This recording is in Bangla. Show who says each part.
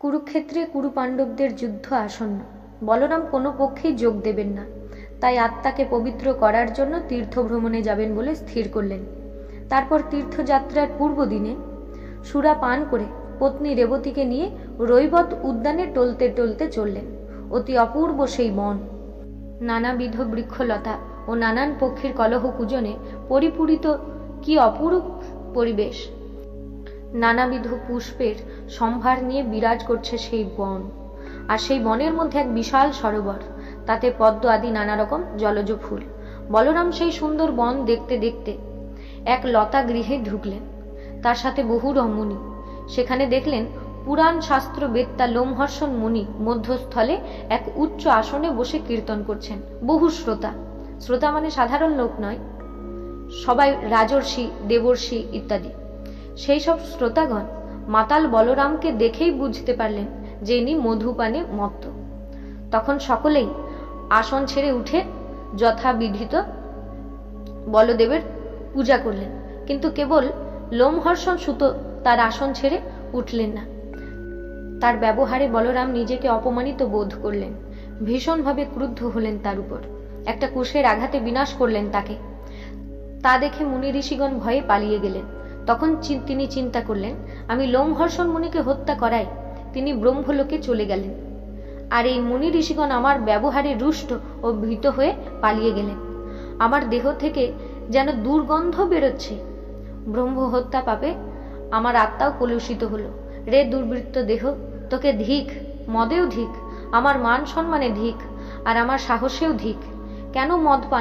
Speaker 1: কুরুক্ষেত্রে কুরুপাণ্ডবদের যুদ্ধ আসন্ন। বলরাম কোনো পক্ষেই যোগ দেবেন না। তাই আত্মাকে পবিত্র করার জন্য তীর্থভ্রমণে যাবেন বলে স্থির করলেন। তারপর তীর্থযাত্রার পূর্ব দিনে সুরা পান করে পত্নী রেবতীকে নিয়ে রৈবত উদ্যানে টলতে টলতে চললেন। অতি অপূর্ব সেই বন। নানাবিধ বৃক্ষলতা ও নানান পক্ষীর কলহ কুজনে পরিপূরিত কি অপরূপ পরিবেশ। নানাবিধ পুষ্পের সম্ভার নিয়ে বিরাজ করছে সেই বন। আর সেই বনের মধ্যে এক বিশাল সরোবর, তাতে পদ্ম আদি নানা রকম জলজ ফুল। বলরাম সেই সুন্দর বন দেখতে দেখতে এক লতা গৃহে ঢুকলেন। তার সাথে বহু রমণী। সেখানে দেখলেন পুরাণ শাস্ত্র বেত্তা লোমহর্ষণ মুনি মধ্যস্থলে এক উচ্চ আসনে বসে কীর্তন করছেন। বহু শ্রোতা। শ্রোতা মানে সাধারণ লোক নয়। সবাই রাজর্ষি, দেবর্ষি ইত্যাদি। সেই সব শ্রোতাগণ মাতাল বলরামকে দেখেই বুঝতে পারলেন যে ইনি মধুপানে মত্ত। তখন সকলেই আসন ছেড়ে উঠে যথাবিধিত বলদেবের পূজা করলেন। কিন্তু কেবল লোমহর্ষণ সুত তার আসন ছেড়ে উঠলেন না। তার ব্যবহারে বলরাম নিজেকে অপমানিত বোধ করলেন। ভীষণভাবে ক্রুদ্ধ হলেন তার উপর। একটা কুশের আঘাতে বিনাশ করলেন তাকে। তা দেখে মুনি ঋষিগণ ভয়ে পালিয়ে গেলেন। তখন তিনি চিন্তা করলেন, আমি লোমহর্ষণ মুনিকে হত্যা করাই, তিনি ব্রহ্মলোকে চলে গেলেন। আর এই মুনি ঋষিগণ আমার ব্যবহারে রুষ্ট ও ভীত হয়ে পালিয়ে গেলেন। আমার দেহ থেকে যেন দুর্গন্ধ বেরোচ্ছে। ব্রহ্ম হত্যা পাপে আমার আত্মাও কলুষিত হলো। রে দুর্বৃত্ত দেহ, তোকে ধিক, মদেও ধিক, আমার মান সম্মানে ধিক, আর আমার সাহসেও ধিক। কেন মদ পান?